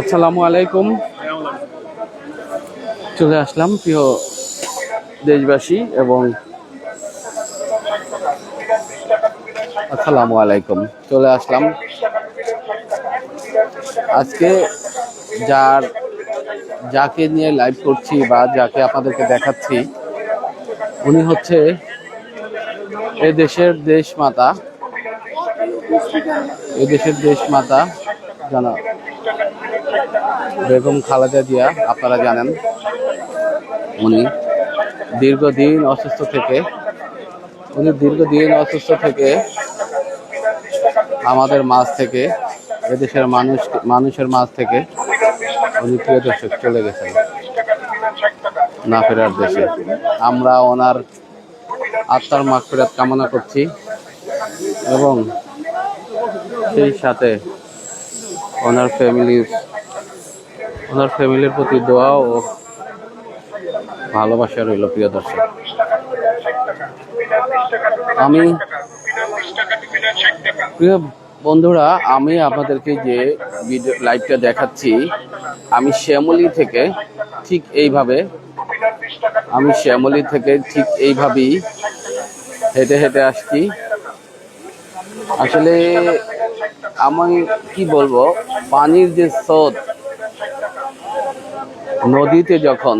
আসসালামু আলাইকুম। চলে আসলাম প্রিয় দেশবাসী এবং আসসালামু আলাইকুম। চলে আসলাম। আজকে যার, যাকে নিয়ে লাইভ করছি বা যাকে আপনাদেরকে দেখাচ্ছি, উনি হচ্ছে এ দেশের দেশ মাতা এ দেশের দেশ মাতা জানা বেগম খালেদা জিয়া, আপনারা জানেন, উনি দীর্ঘদিন অসুস্থ থেকে, উনি দীর্ঘদিন অসুস্থ থেকে আমাদের মাঝ থেকে, এদেশের মানুষ, মানুষের মাঝ থেকে উনি প্রিয় দর্শক চলে গেছেন না ফেরার দেশে। আমরা ওনার আত্মার মাগফিরাত কামনা করছি এবং সেই সাথে ওনার ফ্যামিলির ওনার ফ্যামিলির প্রতি দোয়া ও ভালোবাসা রইল, প্রিয় দর্শক। আমি প্রিয় বন্ধুরা, আমি আপনাদেরকে যে ভিডিও লাইভটা দেখাচ্ছি, আমি শ্যামলি থেকে ঠিক এইভাবে, আমি শ্যামলি থেকে ঠিক এইভাবেই হেঁটে হেঁটে আসছি। আসলে আমি কি বলব, পানির যে স্রোত, নদীতে যখন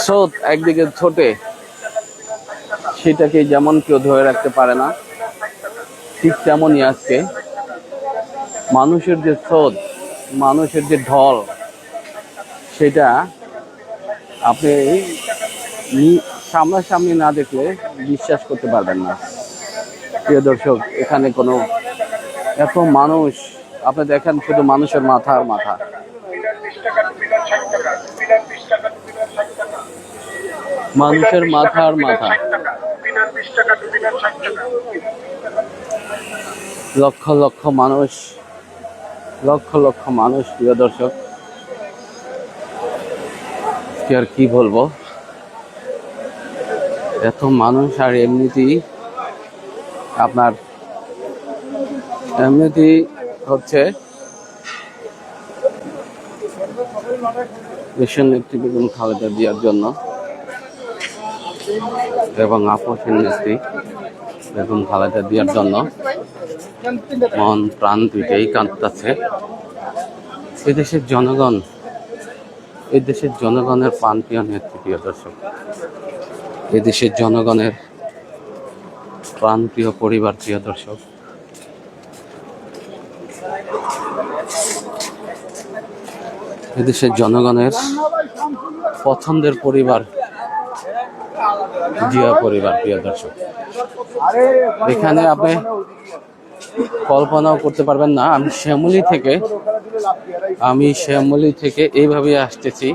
স্রোত একদিকে ছোটে, সেটাকে যেমন কেউ ধরে রাখতে পারে না, ঠিক তেমনই আজকে মানুষের যে স্রোত, মানুষের যে ঢল, সেটা আপনি সামনাসামনি না দেখলে বিশ্বাস করতে পারবেন না। প্রিয় দর্শক, এখানে কোনো এত মানুষ, আপনি দেখেন শুধু মানুষের মাথা আর মাথা। মানুষের মাথা আর মাথা। লক্ষ লক্ষ মানুষ, লক্ষ লক্ষ মানুষ, প্রিয় দর্শক। আর কি বলব? এত মানুষ আর এমনিতেই আপনার এমনিতেই হচ্ছে দেশের নেত্রী বেগম খালেদা জিয়ার জন্য এবং আপসের নেত্রী বেগম খালেদা জিয়ার জন্য মন প্রাণ দুইটাই কাঁদতেছে। এদেশের জনগণ এই দেশের জনগণের প্রাণপ্রিয় নেত্রী, প্রিয় দর্শক, এদেশের জনগণের প্রাণপ্রিয় পরিবার, প্রিয় দর্শক এদেশের জনগণের পছন্দের পরিবার জিয়া পরিবার, প্রিয় দর্শক। এখানে আপনি কল্পনাও করতে পারবেন না, আমি শ্যামলি থেকে, আমি শ্যামলি থেকে এইভাবে আসতেছি।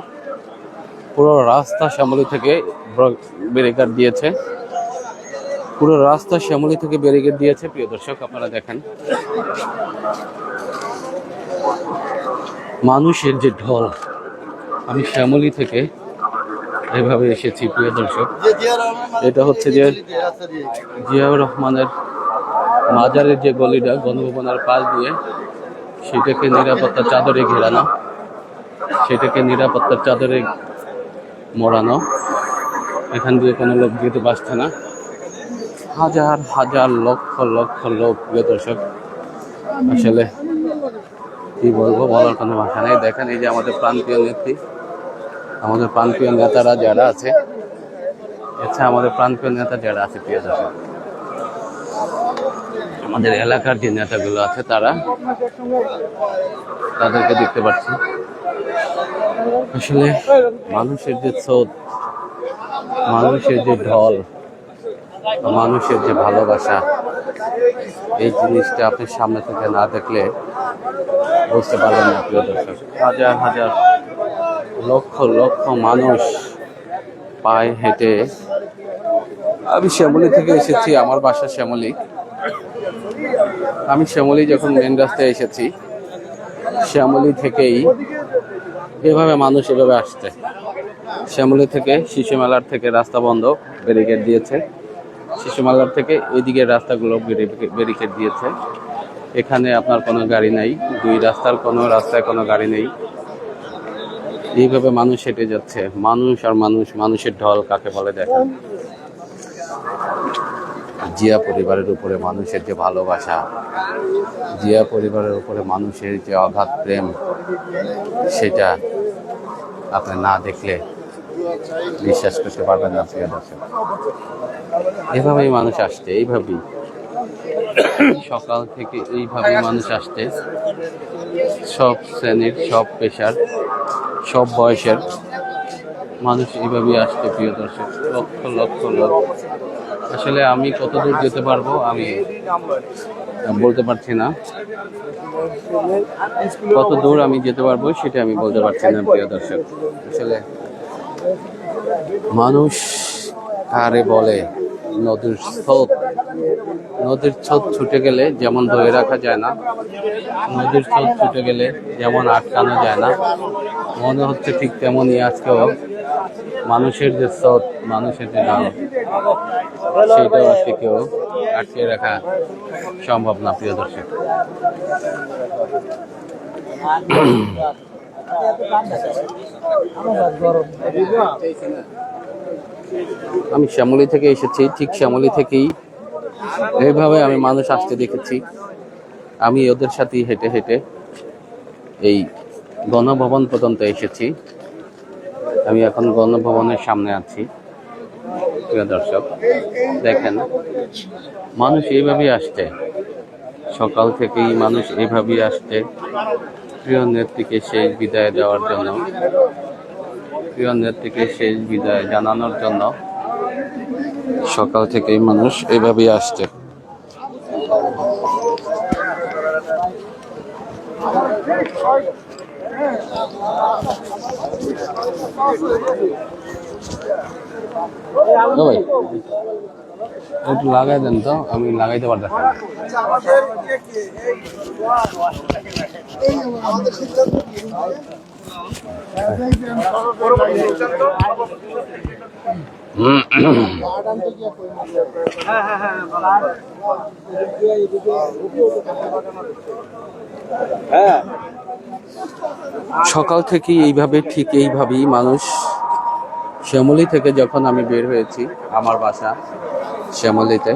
পুরো রাস্তা শ্যামলি থেকে ব্যারিকেড দিয়েছে। পুরো রাস্তা শ্যামলি থেকে ব্যারিকেড দিয়েছে, প্রিয় দর্শক, আপনারা দেখেন। মানুষের যে ঢল, আমি শ্যামলি থেকে এভাবে এসেছি, প্রিয় দর্শক। এটা হচ্ছে যে জিয়াউর রহমানের মাজারের যে গলিটা, গণভবনের পাশ দিয়ে, সেটাকে নিরাপত্তার চাদরে ঘেরানো, সেটাকে নিরাপত্তার চাদরে মোড়ানো। এখান দিয়ে কোনো লোক যেতে পারছে না। হাজার হাজার লক্ষ লক্ষ লোক, প্রিয় দর্শক। আসলে কি বলব? বলার কোনো ভাষা নেই। দেখেন, এই যে আমাদের প্রান্তীয় নেত্রী, আমাদের প্রান্তীয় নেতারা যারা আছে আচ্ছা আমাদের প্রান্তীয় নেতা যারা আছে, প্রিয় দর্শক, আমাদের এলাকার যে নেতাগুলো আছে, তারা তাদেরকে দেখতে পাচ্ছি। আসলে মানুষের যে স্রোত, মানুষের যে ঢল, মানুষের যে ভালোবাসা, এই জিনিসটা আপনি সামনে থেকে না দেখলে বুঝতে পারবেন না, প্রিয় দর্শক। হাজার হাজার, লক্ষ লক্ষ মানুষ পায়ে হেঁটে আমি শ্যামলী থেকে এসেছি, আমার বাসা শ্যামলী। আমি শ্যামলী যখন মেন রাস্তায় এসেছি, শ্যামলী থেকেই এভাবে মানুষ এভাবে আসছে। শ্যামলী থেকে শিশু মেলার থেকে রাস্তা বন্ধ ব্যারিকেড দিয়েছে। শিশু মেলার থেকে এদিকে রাস্তাগুলো ব্যারিকেড দিয়েছে। এখানে আপনার কোনো গাড়ি নাই, দুই রাস্তার কোনো রাস্তায় কোনো গাড়ি নেই। এইভাবে মানুষ হেঁটে যাচ্ছে, মানুষ আর মানুষ, মানুষের ঢল কাকে বলে দেখেন? জিয়া পরিবারের উপরে মানুষের যে ভালোবাসা, জিয়া পরিবারের উপরে মানুষের যে অগাধ প্রেম, সেটা আপনি না দেখলে বিশ্বাস করতে পারবেন না, প্রিয় দর্শক। এভাবেই মানুষ আসছে, এইভাবেই। সকাল থেকে এইভাবেই মানুষ আসছে। সব শ্রেণির, সব পেশার, সব বয়সের মানুষ এইভাবেই আসছে, প্রিয় দর্শক। লক্ষ লক্ষ লক্ষ আসলে আমি কত দূর যেতে পারব, আমি বলতে পারছি না। কত দূর আমি যেতে পারব, সেটা আমি বলতে পারছি না, প্রিয় দর্শক। আসলে মানুষ কারে বলে? নদীর স্রোত নদীর স্রোত ছুটে গেলে যেমন ধরে রাখা যায় না নদীর স্রোত ছুটে গেলে যেমন আটকানো যায় না মনে হচ্ছে ঠিক তেমনই আজকেও মানুষের যে স্রোত মানুষের যে নাম সেটাও আজকে কেউ আটকে রাখা সম্ভব না প্রিয় দর্শক। আমি শ্যামলী থেকে এসেছি, ঠিক শ্যামলী থেকেই এইভাবে আমি মানুষ আসতে দেখেছি। আমি ওদের সাথেই হেঁটে হেঁটে এই গণভবন পর্যন্ত এসেছি। আমি এখন গণভবনের সামনে আছি। প্রিয় দর্শক, দেখেন, মানুষ এইভাবেই আসছে। সকাল থেকেই মানুষ এইভাবেই আসছে। প্রিয় নেত্রীকে শেষ বিদায় দেওয়ার জন্য। প্রিয় নেত্রীকে শেষ বিদায় জানানোর জন্য সকাল থেকেই মানুষ এইভাবেই আসছে ও ভাই একটু লাগাই দেন তো, আমি লাগাইতে পারতেছি সকাল থেকে এইভাবে ঠিক এইভাবেই মানুষ, শ্যামলি থেকে যখন আমি বের হয়েছি, আমার বাসা শ্যামলীতে।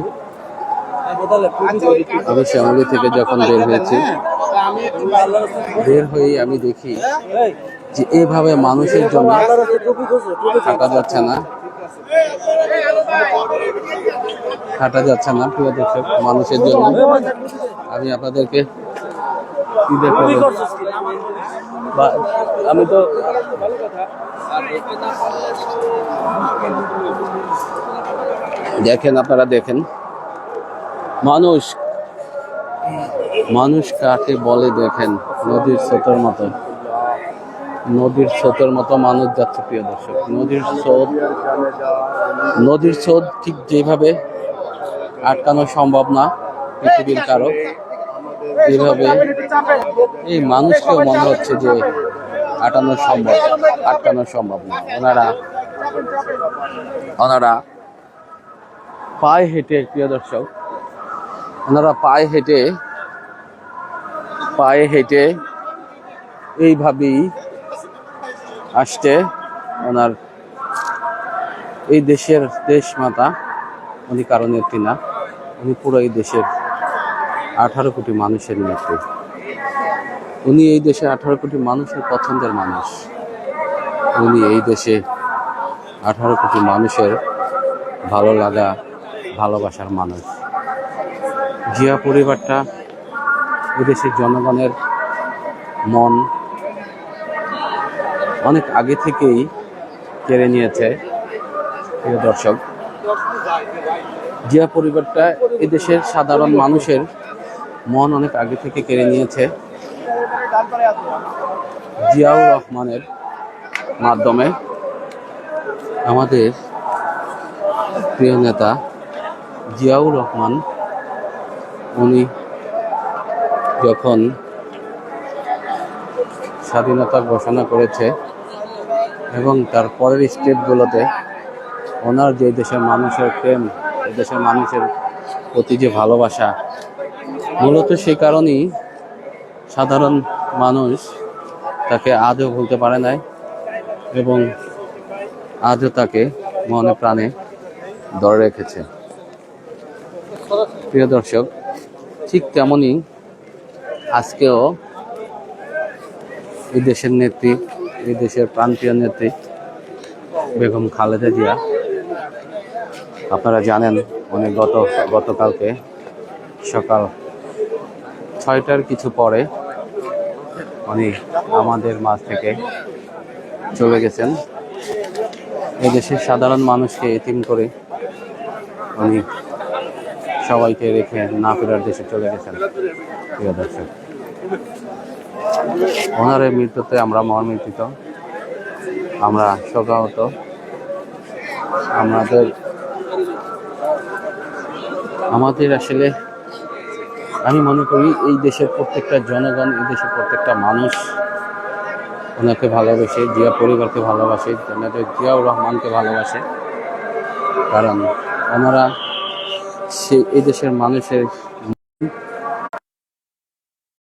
আমি শ্যামলি থেকে যখন বের হয়েছি, বের হয়েই আমি দেখি যে এভাবে মানুষের জন্য থাকা যাচ্ছে না। হাঁটা যাচ্ছে না, প্রিয় দর্শক, মানুষের জন্য। আমি আপনাদেরকে আমি তো দেখেন, আপনারা দেখেন। মানুষ। মানুষ কাকে বলে দেখেন? নদীর স্রোতের মতো। নদীর স্রোতের মতো মানুষ যাচ্ছে, প্রিয় দর্শক। নদীর স্রোত নদীর স্রোত ঠিক যেভাবে আটকানো সম্ভব না, পৃথিবীর কারও। এইভাবে এই মানুষকেও মনে হচ্ছে যে আটানো সম্ভব, আটকানো সম্ভব না। ওনারা ওনারা পায়ে হেঁটে, প্রিয় দর্শক, ওনারা পায়ে হেঁটে পায়ে হেঁটে এইভাবেই আসতে ওনার এই দেশের দেশ মাতা উনি কারণ একটি না উনি পুরো এই দেশের আঠারো কোটি মানুষের নেত্রী। উনি এই দেশে আঠারো কোটি মানুষের পছন্দের মানুষ। উনি এই দেশে আঠারো কোটি মানুষের ভালো লাগা ভালোবাসার মানুষ। জিয়া পরিবারটা এদেশের জনগণের মন অনেক আগে থেকেই কেড়ে নিয়েছে, প্রিয় দর্শক। জিয়া পরিবারটা এদেশের সাধারণ মানুষের মন অনেক আগে থেকে কেড়ে নিয়েছে। জিয়াউর রহমানের মাধ্যমে আমাদের প্রিয় নেতা জিয়াউর রহমান, উনি যখন স্বাধীনতা ঘোষণা করেছে এবং তার পরের স্টেপগুলোতে ওনার যে দেশের মানুষের প্রেম দেশের মানুষের প্রতি যে ভালোবাসা, মূলত সেই কারণেই সাধারণ মানুষ তাকে আজও ভুলতে পারে নাই এবং আজও তাকে মনে প্রাণে ধরে রেখেছে। প্রিয় দর্শক, ঠিক তেমনই আজকেও এই দেশের নেত্রী, এই দেশের প্রান্তীয় নেত্রী বেগম খালেদা জিয়া। আপনারা জানেন, উনি গত, গতকালকে সকাল ছয়টার কিছু পরে উনি আমাদের মাঝ থেকে চলে গেছেন। এই দেশের সাধারণ মানুষকে এতিম করে উনি সবাইকে রেখে না ফেরার দেশে চলে গেছেন। প্রিয় দর্শক, ওনার এই মৃত্যুতে আমরা মর্মিত আমরা শোকাহত আমাদের আমাদের আসলে, আমি মনে করি এই দেশের প্রত্যেকটা জনগণ, এই দেশের প্রত্যেকটা মানুষ ওনাকে ভালোবাসে, জিয়া পরিবারকে ভালোবাসে জিয়াউর রহমানকে ভালোবাসে। কারণ ওনারা সে এই দেশের মানুষের